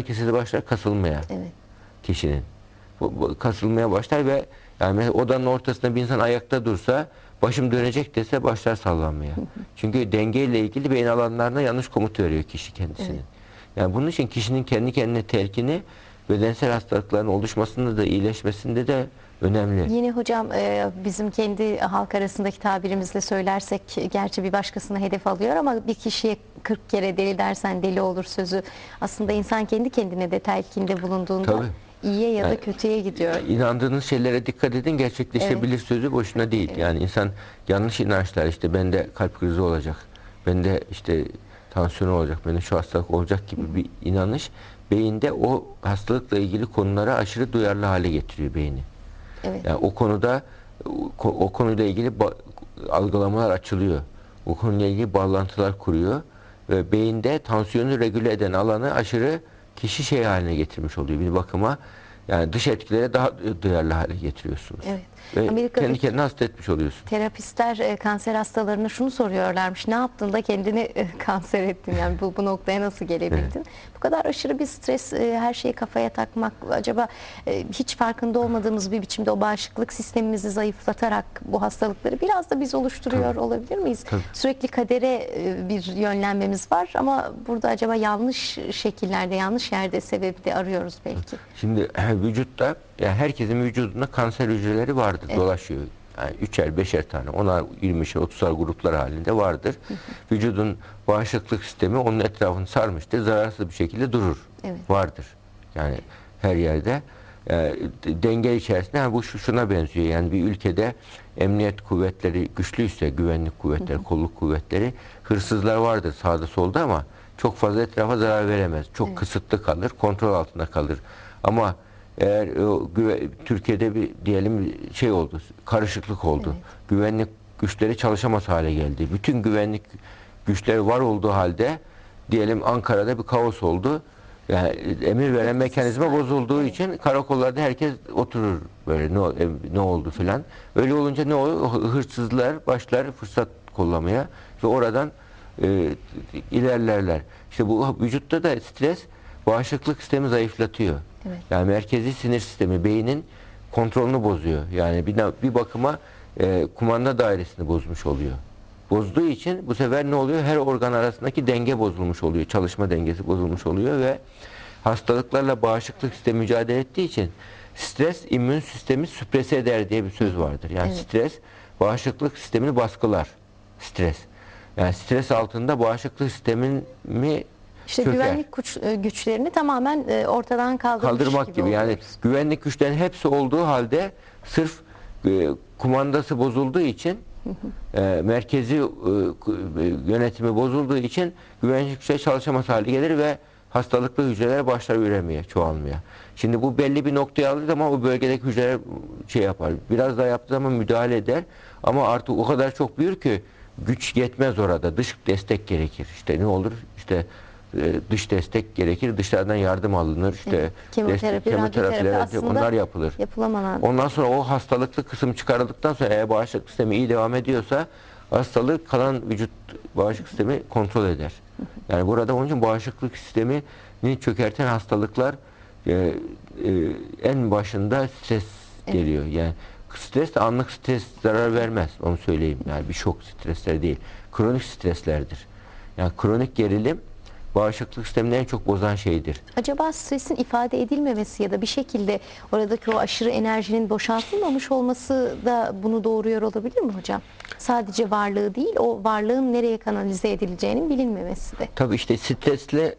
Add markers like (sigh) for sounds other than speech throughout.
kesesi başlar kasılmaya Evet. kişinin. Bu, bu kasılmaya başlar ve yani mesela odanın ortasında bir insan ayakta dursa başım dönecek dese başlar sallanmaya. (laughs) Çünkü dengeyle ilgili beyin alanlarına yanlış komut veriyor kişi kendisinin. Evet. Yani bunun için kişinin kendi kendine telkini bedensel hastalıkların oluşmasında da iyileşmesinde de önemli. Yine hocam e, bizim kendi halk arasındaki tabirimizle söylersek gerçi bir başkasına hedef alıyor ama bir kişiye 40 kere deli dersen deli olur sözü aslında insan kendi kendine de telkinde bulunduğunda Tabii. iyiye ya da Yani- kötüye gidiyor. İnandığınız şeylere dikkat edin gerçekleşebilir sözü boşuna değil. Yani insan yanlış inançlar işte bende kalp krizi olacak, bende işte tansiyon olacak, bende şu hastalık olacak gibi bir inanış beyinde o hastalıkla ilgili konulara aşırı duyarlı hale getiriyor beyni. Evet. Yani o konuda o, konuyla ilgili algılamalar açılıyor. O konuyla ilgili bağlantılar kuruyor ve beyinde tansiyonu regüle eden alanı aşırı kişi şey haline getirmiş oluyor bir bakıma. Yani dış etkilere daha duyarlı hale getiriyorsunuz. Evet. Ve Amerika'daki- kendi kendine hasta etmiş oluyorsun. Terapistler e, kanser hastalarına şunu soruyorlarmış. Ne yaptın da kendini e, (laughs) kanser ettin? Yani bu, bu noktaya nasıl gelebildin? Bu kadar aşırı bir stres, e, her şeyi kafaya takmak acaba e, hiç farkında olmadığımız bir biçimde o bağışıklık sistemimizi zayıflatarak bu hastalıkları biraz da biz oluşturuyor olabilir miyiz? Tabii. Sürekli kadere e, bir yönlenmemiz var ama burada acaba yanlış şekillerde, yanlış yerde sebebi de arıyoruz belki. Şimdi vücutta yani herkesin vücudunda kanser hücreleri vardır, Evet. dolaşıyor. Yani üçer, beşer tane, onar, yirmişer, otuzar gruplar halinde vardır. Vücudun bağışıklık sistemi onun etrafını sarmıştır, zararsız bir şekilde durur. Evet. Vardır. Yani her yerde. D- denge içerisinde yani bu şu- şuna benziyor. Yani bir ülkede emniyet kuvvetleri güçlüyse, güvenlik kuvvetleri, kolluk kuvvetleri, hırsızlar vardır sağda solda ama çok fazla etrafa zarar veremez. Çok kısıtlı kalır, kontrol altında kalır. Ama eğer Türkiye'de bir diyelim şey oldu, karışıklık oldu. Güvenlik güçleri çalışamaz hale geldi. Bütün güvenlik güçleri var olduğu halde diyelim Ankara'da bir kaos oldu. Yani emir veren mekanizma bozulduğu için karakollarda herkes oturur böyle ne, e, ne oldu filan. Öyle olunca ne oluyor? Hırsızlar başlar fırsat kollamaya ve oradan e, ilerlerler. İşte bu vücutta da stres bağışıklık sistemi zayıflatıyor. Evet. Yani merkezi sinir sistemi beynin kontrolünü bozuyor. Yani bir, bir bakıma e, kumanda dairesini bozmuş oluyor. Bozduğu için bu sefer ne oluyor? Her organ arasındaki denge bozulmuş oluyor. Çalışma dengesi bozulmuş oluyor ve hastalıklarla bağışıklık sistemi mücadele ettiği için stres immün sistemi süprese eder diye bir söz vardır. Yani Evet. stres bağışıklık sistemini baskılar. Stres. Yani stres altında bağışıklık sistemini İşte çöker. güvenlik güç- e, güçlerini tamamen e, ortadan kaldırmış kaldırmak gibi. Yani oluyoruz. güvenlik güçlerin hepsi olduğu halde sırf e, kumandası bozulduğu için e, merkezi e, e, yönetimi bozulduğu için güvenlik güçleri çalışamaz hale gelir ve hastalıklı hücreler başlar üremeye, çoğalmaya. Şimdi bu belli bir noktaya alır zaman o bölgedeki hücreler şey yapar. Biraz daha yaptığı zaman müdahale eder. Ama artık o kadar çok büyür ki güç yetmez orada. Dış destek gerekir. İşte ne olur? İşte e, dış destek gerekir. Dışarıdan yardım alınır. İşte Evet. Kemoterapi, destek- kemoterapiler, onlar yapılır. Yapılamadan. Ondan sonra o hastalıklı kısım çıkarıldıktan sonra eğer bağışıklık sistemi iyi devam ediyorsa hastalık kalan vücut bağışıklık sistemi kontrol eder. Yani burada onun için bağışıklık sistemini çökerten hastalıklar e, e, en başında stres geliyor. Yani stres de anlık stres zarar vermez. Onu söyleyeyim. Yani bir şok stresler değil. Kronik streslerdir. Yani kronik gerilim bağışıklık sistemini en çok bozan şeydir. Acaba stresin ifade edilmemesi ya da bir şekilde oradaki o aşırı enerjinin boşaltılmamış olması da bunu doğuruyor olabilir mi hocam? Sadece varlığı değil, o varlığın nereye kanalize edileceğinin bilinmemesi de. Tabii işte stresle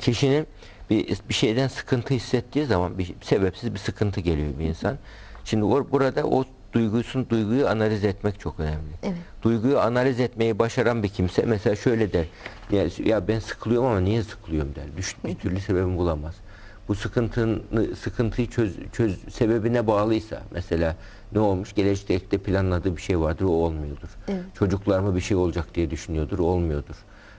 kişinin bir, bir şeyden sıkıntı hissettiği zaman bir sebepsiz bir sıkıntı geliyor bir insan. Şimdi o, burada o duygusunu duyguyu analiz etmek çok önemli. Evet. Duyguyu analiz etmeyi başaran bir kimse mesela şöyle der. Ya, ya ben sıkılıyorum ama niye sıkılıyorum der. Düş, bir türlü sebebini bulamaz. Bu sıkıntını, sıkıntıyı çöz, çöz, sebebine bağlıysa mesela ne olmuş? Gelecekte planladığı bir şey vardır o olmuyordur. Evet. Çocuklarıma bir şey olacak diye düşünüyordur olmuyordur.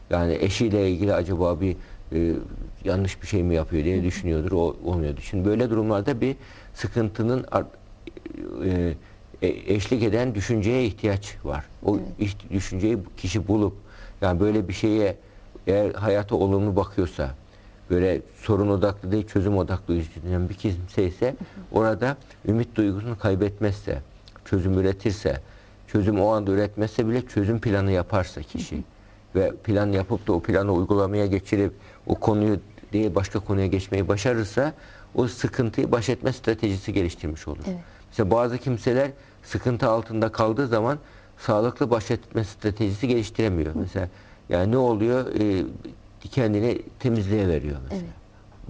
Yani eşiyle ilgili acaba bir e, yanlış bir şey mi yapıyor diye düşünüyordur o olmuyordur. Şimdi böyle durumlarda bir sıkıntının e, eşlik eden düşünceye ihtiyaç var. O iht- düşünceyi kişi bulup yani böyle bir şeye eğer hayata olumlu bakıyorsa böyle sorun odaklı değil çözüm odaklı düşünen bir kimse ise orada ümit duygusunu kaybetmezse, çözüm üretirse, çözüm o anda üretmezse bile çözüm planı yaparsa kişi ve plan yapıp da o planı uygulamaya geçirip o konuyu değil başka konuya geçmeyi başarırsa o sıkıntıyı baş etme stratejisi geliştirmiş olur. Evet. Mesela bazı kimseler sıkıntı altında kaldığı zaman sağlıklı baş etme stratejisi geliştiremiyor. Mesela yani ne oluyor? Ee, kendini temizliğe veriyor mesela.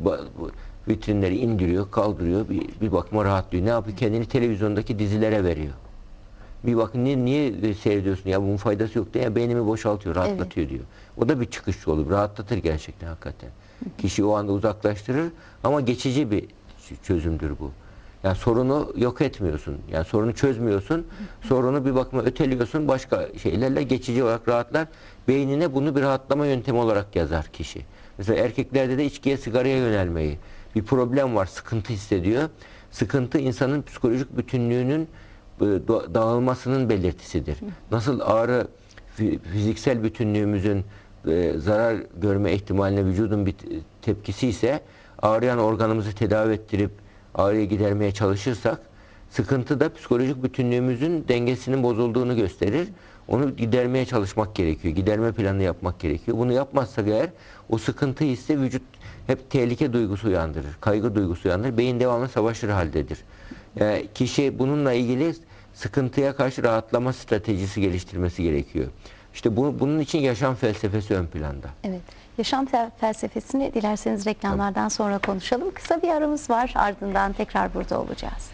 Ba- bu vitrinleri indiriyor, kaldırıyor. Bir, bir bakıma rahatlıyor. Ne yapıyor? Kendini televizyondaki dizilere veriyor. Bir bakın niye, niye seyrediyorsun ya bunun faydası yok diye ya beynimi boşaltıyor, rahatlatıyor diyor. O da bir çıkış yolu. Rahatlatır gerçekten hakikaten. Kişi o anda uzaklaştırır ama geçici bir çözümdür bu. Yani sorunu yok etmiyorsun. Yani sorunu çözmüyorsun. Sorunu bir bakıma öteliyorsun. Başka şeylerle geçici olarak rahatlar. Beynine bunu bir rahatlama yöntemi olarak yazar kişi. Mesela erkeklerde de içkiye, sigaraya yönelmeyi. Bir problem var, sıkıntı hissediyor. Sıkıntı insanın psikolojik bütünlüğünün e, da- dağılmasının belirtisidir. Nasıl ağrı fi- fiziksel bütünlüğümüzün e, zarar görme ihtimaline vücudun bir te- tepkisi ise ağrıyan organımızı tedavi ettirip ağrıyı gidermeye çalışırsak sıkıntı da psikolojik bütünlüğümüzün dengesinin bozulduğunu gösterir. Onu gidermeye çalışmak gerekiyor. Giderme planı yapmak gerekiyor. Bunu yapmazsak eğer o sıkıntı ise vücut hep tehlike duygusu uyandırır. Kaygı duygusu uyandırır. Beyin devamlı savaşır haldedir. Yani kişi bununla ilgili sıkıntıya karşı rahatlama stratejisi geliştirmesi gerekiyor. İşte bu, bunun için yaşam felsefesi ön planda. Evet. Yaşam fel- felsefesini dilerseniz reklamlardan sonra konuşalım. Kısa bir aramız var. Ardından tekrar burada olacağız.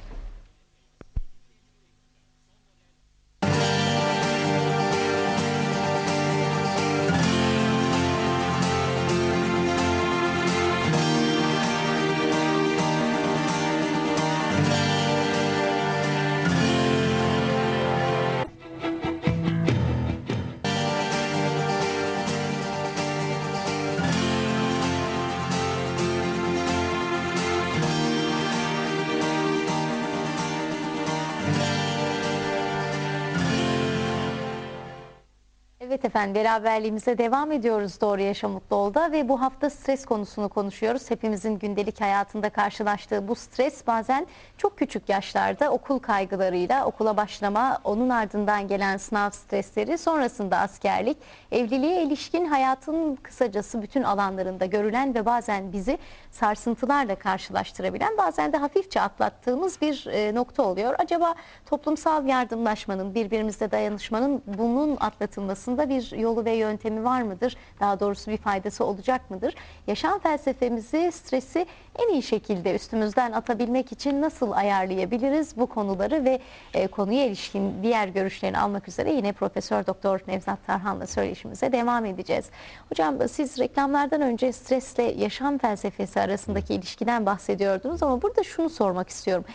Evet efendim beraberliğimize devam ediyoruz Doğru Yaşa Mutlu Ol'da ve bu hafta stres konusunu konuşuyoruz. Hepimizin gündelik hayatında karşılaştığı bu stres bazen çok küçük yaşlarda okul kaygılarıyla okula başlama, onun ardından gelen sınav stresleri, sonrasında askerlik, evliliğe ilişkin hayatın kısacası bütün alanlarında görülen ve bazen bizi sarsıntılarla karşılaştırabilen, bazen de hafifçe atlattığımız bir e, nokta oluyor. Acaba toplumsal yardımlaşmanın, birbirimizle dayanışmanın bunun atlatılmasında bir yolu ve yöntemi var mıdır? Daha doğrusu bir faydası olacak mıdır? Yaşam felsefemizi, stresi en iyi şekilde üstümüzden atabilmek için nasıl ayarlayabiliriz bu konuları ve e, konuya ilişkin diğer görüşlerini almak üzere yine Profesör Doktor Nevzat Tarhan'la söyleşimize devam edeceğiz. Hocam siz reklamlardan önce stresle yaşam felsefesi arasındaki ilişkiden bahsediyordunuz ama burada şunu sormak istiyorum.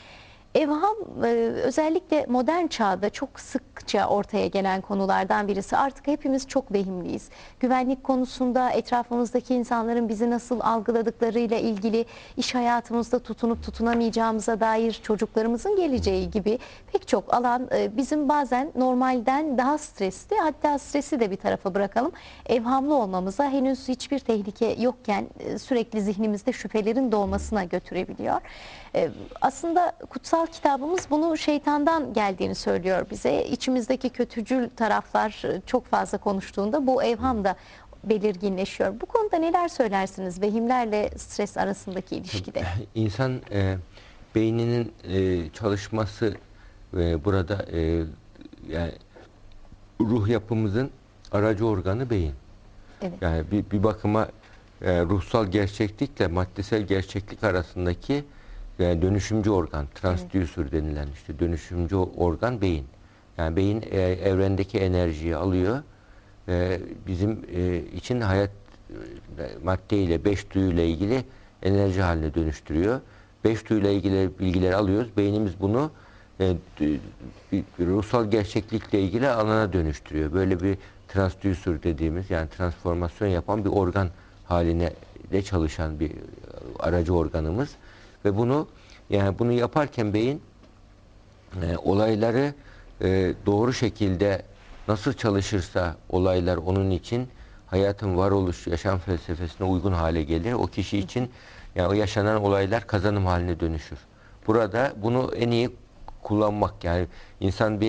Evham e, özellikle modern çağda çok sıkça ortaya gelen konulardan birisi. Artık hepimiz çok vehimliyiz. Güvenlik konusunda etrafımızdaki insanların bizi nasıl algıladıklarıyla ilgili iş hayatımızda tutunup tutunamayacağımıza dair çocuklarımızın geleceği gibi pek çok alan e, bizim bazen normalden daha stresli hatta stresi de bir tarafa bırakalım. Evhamlı olmamıza henüz hiçbir tehlike yokken e, sürekli zihnimizde şüphelerin doğmasına götürebiliyor. Aslında kutsal kitabımız bunu şeytandan geldiğini söylüyor bize. İçimizdeki kötücül taraflar e, çok fazla konuştuğunda bu evham da belirginleşiyor. Bu konuda neler söylersiniz vehimlerle stres arasındaki ilişkide? İnsan e, beyninin e, çalışması ve burada e, yani ruh yapımızın aracı organı beyin. Evet. Yani bir, bir bakıma e, ruhsal gerçeklikle maddesel gerçeklik arasındaki yani dönüşümcü organ, transdüser denilen işte dönüşümcü organ beyin. Yani beyin e, evrendeki enerjiyi alıyor. E, bizim e, için hayat e, maddeyle, beş duyuyla ilgili enerji haline dönüştürüyor. Beş duyuyla ilgili bilgileri alıyoruz. Beynimiz bunu e, ruhsal gerçeklikle ilgili alana dönüştürüyor. Böyle bir transdüser dediğimiz yani transformasyon yapan bir organ haline de çalışan bir e, aracı organımız ve bunu yani bunu yaparken beyin e, olayları e, doğru şekilde nasıl çalışırsa olaylar onun için hayatın varoluş, yaşam felsefesine uygun hale gelir. O kişi için yani o yaşanan olaylar kazanım haline dönüşür. Burada bunu en iyi kullanmak yani insan bir